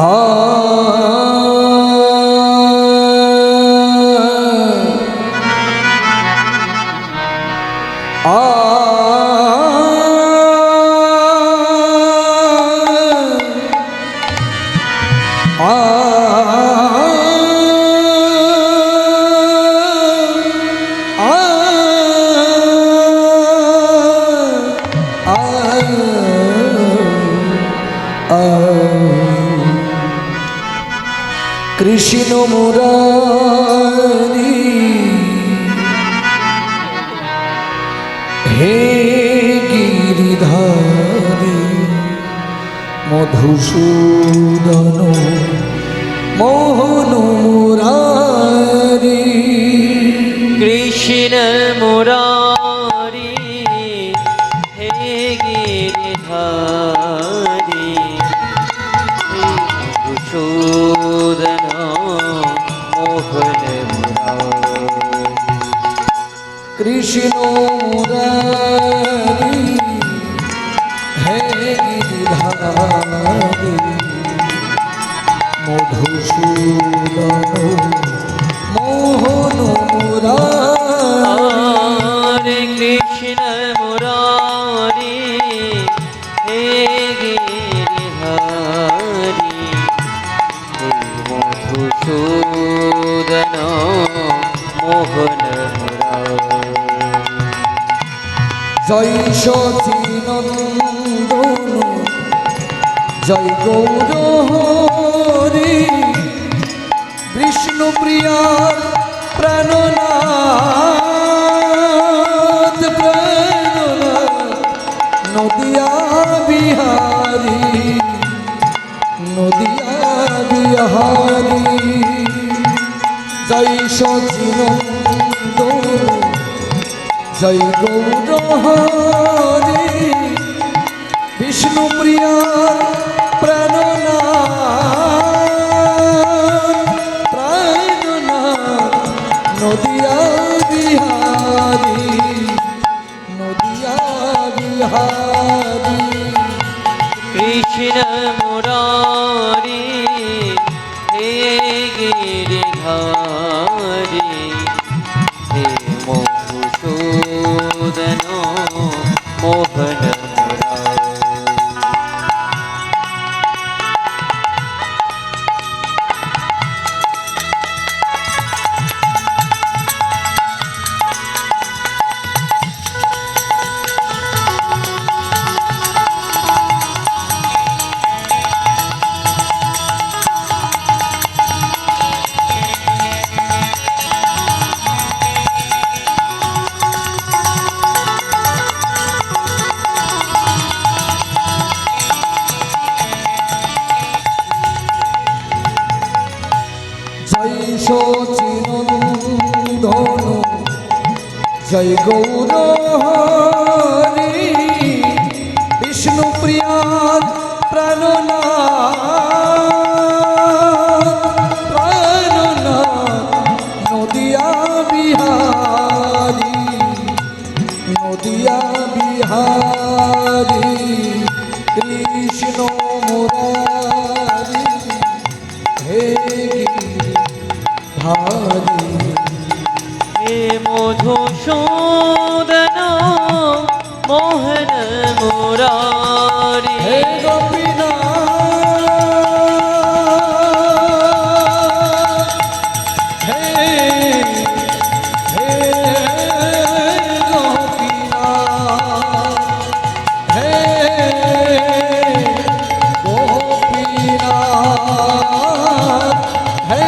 આ কৃষ্ণ মুরারি। হে গিরিধারী মধুসূদন মোহন মুরারি। কৃষ্ণ হে গিরিধারী মধুসূদন জয় সচিনন্দন জয় গৌর হরি বিষ্ণু প্রিয়ার প্রাণনাথ নদিয়া বিহারী নদিয়া বিহারী। জয় সচিনন্দন জয় গৌর হরি বিষ্ণু প্রিয়া প্রাণনাথ প্রাণনাথ, নদিয়া বিহারি নদিয়া বিহারি। কৃষ্ণ মুরারি, হে গিরিধারি, হে মধুসূদন জয় সচিনন্দন জয় গৌর হরি বিষ্ণু প্রিয়াদ প্রাণনাথ। প্রাণনাথ, নদিয়া বিহারি। নদিয়া বিহারি। কৃষ্ণ মুরারি। ভারি হে মধুসূদন মোহন মুরারি। হে গোপীনা হে